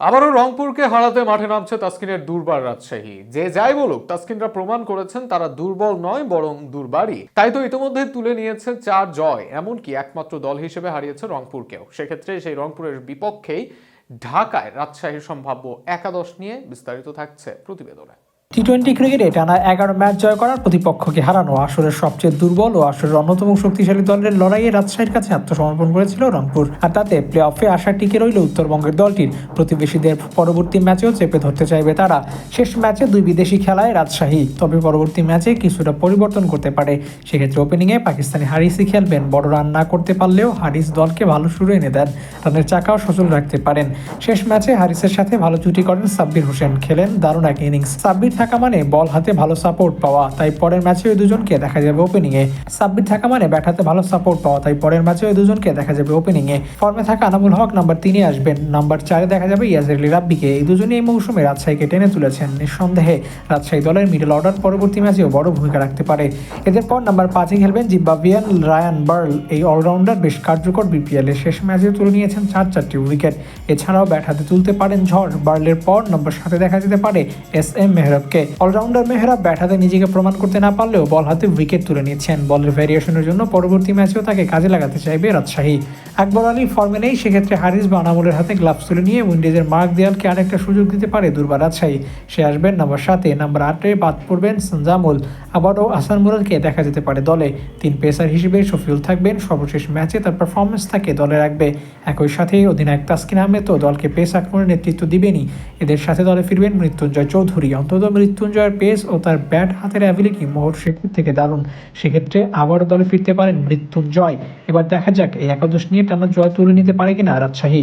আবারও রংপুরকে হারাতে মাঠে নামছে তাস্কিনের দুর্বার রাজশাহী। যে যাই বলুক, তাস্কিনরা প্রমাণ করেছেন তারা দুর্বল নয়, বরং দুর্বারই। তাই তো ইতিমধ্যে তুলে নিয়েছে চার জয়, এমনকি একমাত্র দল হিসেবে হারিয়েছে রংপুরকেও। সেক্ষেত্রে সেই রংপুরের বিপক্ষেই ঢাকায় রাজশাহীর সম্ভাব্য একাদশ নিয়ে বিস্তারিত থাকছে প্রতিবেদনে। টি টোয়েন্টি ক্রিকেটে টানা এগারো ম্যাচ জয় করার প্রতিপক্ষকে হারানো আসরের সবচেয়ে দুর্বল ও আসরের অন্যতম শক্তিশালী দলের লড়াইয়ে রাজশাহীর কাছে আত্মসমর্পণ করেছিল রংপুর। আর তাতে প্লে অফে আশা টিকে রইল উত্তরবঙ্গের দলটির। প্রতিবেশীদের পরবর্তী ম্যাচেও চেপে ধরতে চাইবে তারা। শেষ ম্যাচে দুই বিদেশি খেলায় রাজশাহী। তবে পরবর্তী ম্যাচে কিছুটা পরিবর্তন করতে পারে। সেক্ষেত্রে ওপেনিংয়ে পাকিস্তানি হারিসই খেলবেন। বড় রান না করতে পারলেও হারিস দলকে ভালো শুরু এনে দেন। রানের চাকাও সচল রাখতে পারেন। শেষ ম্যাচে হারিসের সাথে ভালো জুটি করেন সাব্বির হোসেন। খেলেন দারুণ এক ইনিংস সাব্বির থাকা মানে বল হাতে ভালো সাপোর্ট পাওয়া, তাই পরের ম্যাচে ওই দুজনকে দেখা যাবে ওপেনিংয়ে সাব্বির থাকা মানে ব্যাট হাতে ভালো সাপোর্ট পাওয়া, তাই পরের ম্যাচে ওই দুজনকে দেখা যাবে ওপেনিংয়ে ফর্মে থাকা আনামুল হক নাম্বার তিনে আসবেন। নাম্বার চারে দেখা যাবে ইয়াজের আলী রাব্বিকে। এই দুজনই এই মৌসুমে রাজশাহীকে টেনে তুলেছেন। নিঃসন্দেহে রাজশাহী দলের মিডল অর্ডার পরবর্তী ম্যাচেও বড় ভূমিকা রাখতে পারে। এদের পর নাম্বার পাঁচে খেলবেন জিম্বাবিয়ান রায়ান বার্ল। এই অলরাউন্ডার বেশ কার্যকর বিপিএল শেষ ম্যাচে তুলে নিয়েছেন চার চারটি উইকেট এছাড়াও ব্যাট হাতে তুলতে পারেন ঝড়। বার্লের পর নম্বর সাথে দেখা যেতে পারে এস এম মেহরাবকে অলরাউন্ডার মেহরাব ব্যাট হাতে নিজেকে প্রমাণ করতে না পারলেও বল হাতে উইকেট তুলে নিয়েছেন বলের ভ্যারিয়েশনের জন্য পরবর্তী ম্যাচেও তাকে কাজে লাগাতে চাইবে রাজশাহী। আকবর আলী ফর্মে নেই, সেক্ষেত্রে হারিস বা আনামুলের হাতে গ্লাভস তুলে নিয়ে উইন্ডিজের মার্ক দেয়ালকে আরেকটা সুযোগ দিতে পারে দুর্বার রাজশাহী। সে আসবেন নাম্বার সাতে। নাম্বার আটে বাদ পড়বেন সঞ্জামুল। আবারও আসান মুরাদকে দেখা যেতে পারে দলে। তিন পেসার হিসেবে শফিউল থাকবেন। সর্বশেষ ম্যাচে তার পারফরমেন্স তাকে দলে রাখবে। একই সাথে অধিনায়ক তাসকিন তো দলকে পেস আক্রমণের নেতৃত্ব দিবেনই। এদের সাথে দলে ফিরবেন মৃত্যুঞ্জয় চৌধুরী। অন্তত মৃত্যুঞ্জয়ের পেস ও তার ব্যাট হাতের অ্যাবিলিটি মোহর শেখের থেকে দারুণ। সেক্ষেত্রে আবারও দলে ফিরতে পারেন মৃত্যুঞ্জয়। এবার দেখা যাক এই একাদশ নিয়ে টানা জয় তুলে নিতে পারে কিনা রাজশাহী।